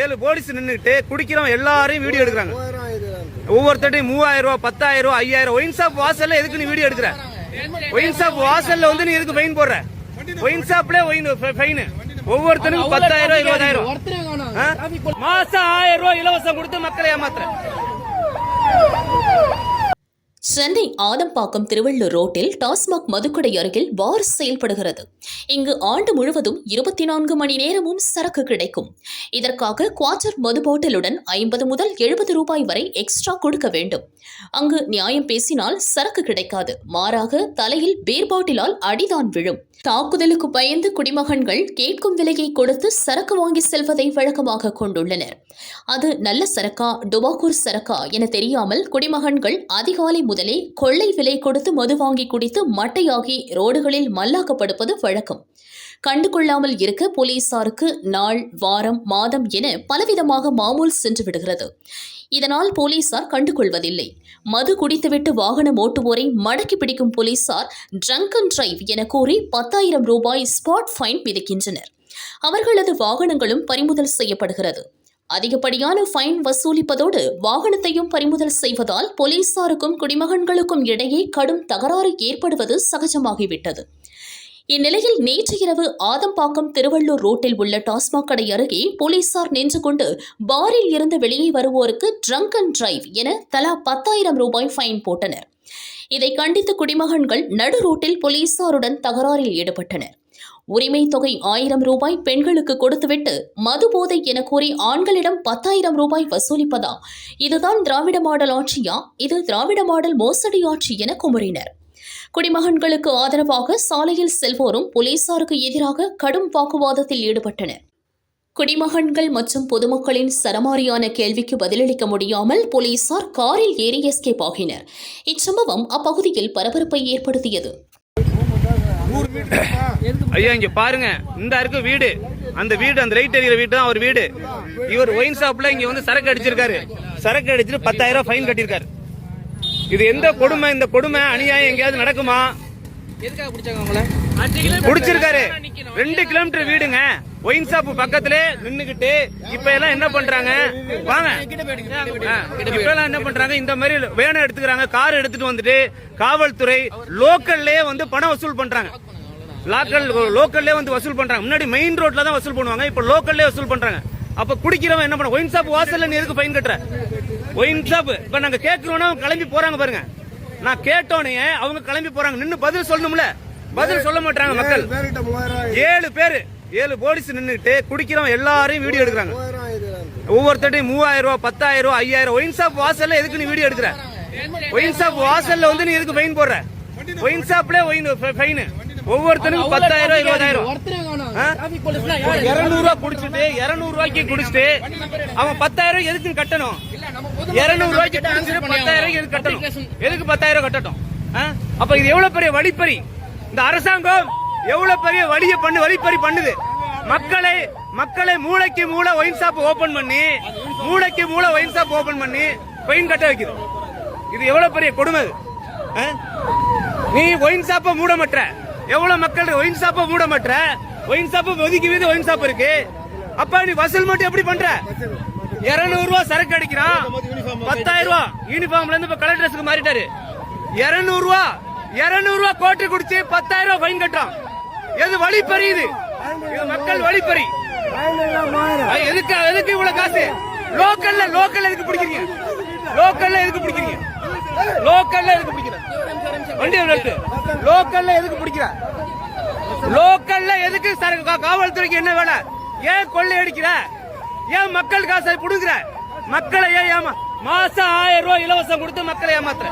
ஏழு போலீஸ் நின்னுட்டு குடிக்கிறவன் எல்லாரையும் வீடியோ எடுக்கிறாங்க. ஒவ்வொருத்தட்டையும் மூவாயிரம் ரூபாய் பத்தாயிரம் ரூபாய் ஐயாயிரம் ஒயின் ஷாப் வாசல்ல எதுக்கு நீ வீடியோ எடுக்கிற? ஒயின் ஷாப் வாசல்ல வந்து நீ எதுக்கு ஃபைன் போடுற? ஒயின் ஷாப்ல ஒயின் ஃபைன் ஒவ்வொருத்தனுக்கும் பத்தாயிரம் ரூபாய் இருபதாயிரம்? மாசம் ஆயிரம் ரூபாய் இலவசம் கொடுத்து மக்களை ஏமாத்துற. சென்னை ஆதம்பாக்கம் திருவள்ளூர் ரோட்டில் டாஸ்மாக் மதுக்கடை அருகில் பார் செயல்படுகிறது. இங்கு ஆண்டு முழுவதும் இருபத்தி நான்கு மணி நேரமும் சரக்கு கிடைக்கும். இதற்காக குவாச்சர் மது பாட்டிலுடன் ஐம்பது முதல் எழுபது ரூபாய் வரை எக்ஸ்ட்ரா கொடுக்க வேண்டும். அங்கு நியாயம் பேசினால் சரக்கு கிடைக்காது. மாறாக தலையில் பீர் பாட்டிலால் அடிதான் விழும். தாக்குதலுக்கு பயந்து குடிமகன்கள் கேட்கும் விலையை கொடுத்து சரக்கு வாங்கி செல்வதை வழக்கமாக கொண்டுள்ளனர். அது நல்ல சரக்கா டுபாக்கூர் சரக்கா என தெரியாமல் குடிமகன்கள் அதிகாலை முதலே கொள்ளை விலை கொடுத்து மது வாங்கி குடித்து மட்டையாகி ரோடுகளில் மல்லாக்கப்படுவது வழக்கம். கண்டுகொள்ளாமல் இருக்க போலீசாருக்கு நாள் வாரம் மாதம் என பலவிதமாக மாமூல் சென்று விடுகிறது. இதனால் போலீசார் கண்டுகொள்வதில்லை. மது குடித்துவிட்டு வாகனம் ஓட்டுவோரை மடக்கி பிடிக்கும் போலீசார் ட்ரங்க் அண்ட் டிரைவ் என கூறி பத்தாயிரம் ரூபாய் ஸ்பாட் ஃபைன் விதிக்கின்றனர். அவர்களது வாகனங்களும் பறிமுதல் செய்யப்படுகிறது. அதிகப்படியான ஃபைன் வசூலிப்பதோடு வாகனத்தையும் பறிமுதல் செய்வதால் போலீசாருக்கும் குடிமகன்களுக்கும் இடையே கடும் தகராறு ஏற்படுவது சகஜமாகிவிட்டது. இந்நிலையில் நேற்று இரவு ஆதம்பாக்கம் திருவள்ளூர் ரோட்டில் உள்ள டாஸ்மாக் கடை அருகே போலீசார் நின்று கொண்டு பாரில் இருந்து வெளியே வருவோருக்கு ட்ரங்க் அண்ட் டிரைவ் என தலா பத்தாயிரம் ரூபாய் ஃபைன் போட்டனர். இதை கண்டித்து குடிமகன்கள் நடு ரோட்டில் போலீசாருடன் தகராறில் ஈடுபட்டனர். உரிமை தொகை ஆயிரம் ரூபாய் பெண்களுக்கு கொடுத்துவிட்டு மது போதை என கூறி ஆண்களிடம் பத்தாயிரம் ரூபாய் வசூலிப்பதா? இதுதான் திராவிட மாடல் ஆட்சியா? இது திராவிட மாடல் மோசடி ஆட்சி என குமுறினர். குடிமகன்களுக்கு ஆதரவாக சாலையில் செல்வோரும் போலீசாருக்கு எதிராக கடும் வாக்குவாதத்தில் ஈடுபட்டனர். குடிமகன்கள் மற்றும் பொதுமக்களின் சரமாரியான கேள்விக்கு பதிலளிக்க முடியாமல் போலீசார் காரில் ஏறி எஸ்கேப் ஆகினர். இச்சம்பவம் அப்பகுதியில் பரபரப்பை ஏற்படுத்தியது. ஐயா இங்க பாருங்க. இந்த இருக்கு வீடு. அந்த வீடு அந்த லைட் எரியிற வீடு தான் அவர் வீடு. இவர் ஒயின் ஷாப்ல இங்க வந்து சரக்கு அடிச்சிருக்காரு. சரக்கு அடிச்சிட்டு பத்தாயிரம் ஃபைன் கட்டியிருக்காரு. இது எந்த கொடுமை இந்த கொடுமை அநியாயம் எங்கேயாவது நடக்குமா? எதுக்காக பிடிச்சாங்க உங்களை? குடிச்சிருக்காரு ரெண்டு கிலோமீட்டர் வீடுங்க. ஒயின் ஷாப் பக்கத்துல நின்னுகிட்டு இப்ப எல்லாம் என்ன பண்றாங்க? வாங்க. இப்ப எல்லாம் என்ன பண்றாங்க? இந்த மாதிரி வேனை எடுத்துக்கிறாங்க கார் எடுத்துட்டு வந்துட்டு காவல்துறை லோக்கல்லே வந்து பணம் வசூல் பண்றாங்க. லோக்கல் லோக்கல்லே வந்து வசூல் பண்றாங்க. முன்னாடி மெயின் ரோட்ல தான் வசூல் பண்ணுவாங்க இப்ப லோக்கல்லே வசூல் பண்றாங்க. அப்ப குடிக்கிறவன் என்ன பண்ண ஒயின் ஷாப் வாசல்ல நீ எதுக்கு ஃபைன் கட்டுற? ஒயின் ஷாப் இப்ப நாங்க கேட்கிறோம்னா கிளம்பி போறாங்க பாருங்க. நான் கேட்டோனே அவங்க கிளம்பி போறாங்க. நின்னு பதில் சொல்லணும்ல. பதில் சொல்ல மாட்டாங்க மக்கள். ஏழு பேரு. ஏழு போலீஸ் நின்னுட்டு குடிக்கிறவன் எல்லாரையும் வீடியோ எடுக்கிறாங்க. ஒவ்வொருத்தட்டையும் மூவாயிரம் ரூபாய் பத்தாயிரம் ரூபாய் ஐயாயிரம் ஒயின் ஷாப் வாசல்ல எதுக்கு நீ வீடியோ எடுக்கிற? ஒயின் ஷாப் வாசல்ல வந்து நீ எதுக்கு ஃபைன் போடுற? ஒயின் ஷாப்ல ஒயின் ஃபைன் ஒவ்வொருத்தனுக்கும் பத்தாயிரம் இருபதாயிரம்? இருநூறு ரூபாய் குடிச்சிட்டு இருநூறு ரூபாய்க்கு குடிச்சிட்டு அவன் பத்தாயிரம் எதுக்கு கட்டணும்? இருநூறு ரூபாய்க்கு குடிச்சிட்டு பத்தாயிரம் எதுக்கு கட்டணும்? எதுக்கு பத்தாயிரம் கட்டட்டும்? அப்ப இது எவ்வளவு பெரிய வழிப்பறி? இந்த அரசாங்கம் எவ்வளவு பெரிய வழிய பண்ணு வழிப்பறி பண்ணுது? மக்களை மக்களை மூளைக்கு மூளை ஒயின் ஷாப் ஓபன் பண்ணி மூளைக்கு மூளை ஒயின் ஷாப் ஓபன் பண்ணி ஃபைன் கட்ட வைக்குது. இது எவ்வளவு பெரிய கொடுமை? நீ ஒயின் ஷாப்ப மூட மாட்ற எவ்வளவு மக்கள் ஒயின் ஷாப்பை மூட மாட்ட ஒயின் ஷாப்பை ஒதுக்கி வீது ஒயின் ஷாப் இருக்கு. அப்ப நீ வசூல் மட்டும் எப்படி பண்ற? இருநூறு ரூபாய் சரக்கு அடிக்கிறான். பத்தாயிரம் ரூபாய் யூனிஃபார்ம்ல இருந்து இப்ப கலர் ட்ரெஸ்க்கு மாறிட்டாரு. இருநூறு ரூபாய் இருநூறு ரூபாய் கோட்டு குடிச்சு பத்தாயிரம் ரூபாய் ஃபைன் கட்டுறான். எது வழி இது மக்கள் வழி பறி. எதுக்கு எதுக்கு இவ்வளவு காசு? லோக்கல்ல லோக்கல்ல எதுக்கு பிடிக்கிறீங்க? லோக்கல்ல எதுக்கு பிடிக்கிறீங்க? லோக்கல்ல எதுக்கு பிடிக்கிற? வண்டி நிறுத்து. லோக்கல்ல எதுக்கு பிடிக்கிற? லோக்கல்ல எதுக்கு சார் காவல்துறைக்கு என்ன வேலை? ஏன் கொள்ளை அடிக்கிற? ஏன் மக்கள் காசை புடுங்குற? மக்களை ஏன் ஏமா மாசம் ஆயிரம் ரூபாய் இலவசம் கொடுத்து மக்களை ஏமாத்துற?